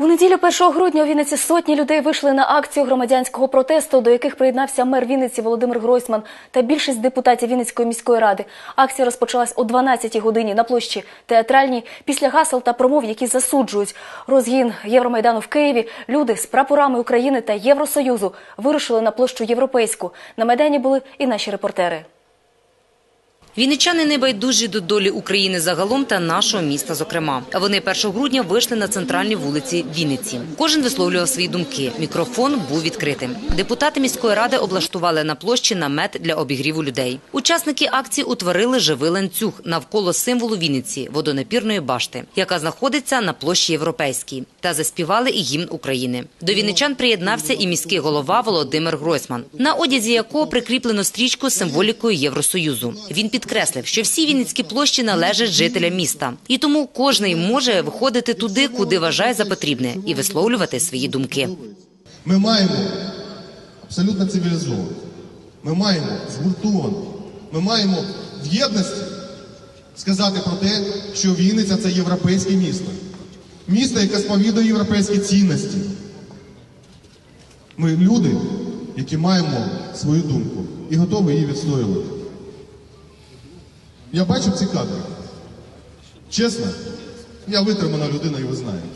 У неділю 1 грудня у Вінниці сотні людей вийшли на акцію громадянського протесту, до яких приєднався мер Вінниці Володимир Гройсман та більшість депутатів Вінницької міської ради. Акція розпочалась о 12-й годині на площі театральній. Після гасел та промов, які засуджують розгін Євромайдану в Києві, люди з прапорами України та Євросоюзу вирушили на площу Європейську. На майдані були і наші репортери. Вінничани не байдужі до долі України загалом та нашого міста зокрема. Вони 1 грудня вийшли на центральні вулиці Вінниці. Кожен висловлював свої думки. Мікрофон був відкритим. Депутати міської ради облаштували на площі намет для обігріву людей. Учасники акції утворили живий ланцюг навколо символу Вінниці водонапірної башти, яка знаходиться на площі Європейській, та заспівали і гімн України. До вінничан приєднався і міський голова Володимир Гройсман, на одязі якого прикріплено стрічку з символікою Євросоюзу. Він підкреслив, що всі вінницькі площі належать жителям міста, і тому кожний може виходити туди, куди вважає за потрібне, і висловлювати свої думки. Ми маємо абсолютно цивілізовано. Ми маємо згуртовано. Ми маємо в єдності сказати про те, що Вінниця це європейське місто. Місто, яке сповідує європейські цінності. Ми люди, які маємо свою думку і готові її відстоювати. Я бачив ці кадри. Чесно, я витримана людина, і ви знаєте.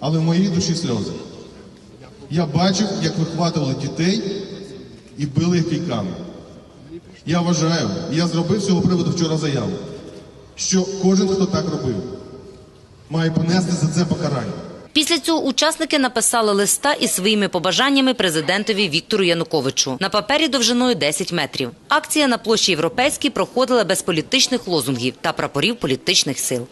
Але в моїй душі сльози. Я бачив, як вихватували дітей і били їх кійками. Я вважаю, я зробив з цього приводу вчора заяву, що кожен, хто так робив, має понести за це покарання. Після цього учасники написали листа із своїми побажаннями президентові Віктору Януковичу на папері довжиною 10 метрів. Акція на площі Європейській проходила без політичних лозунгів та прапорів політичних сил.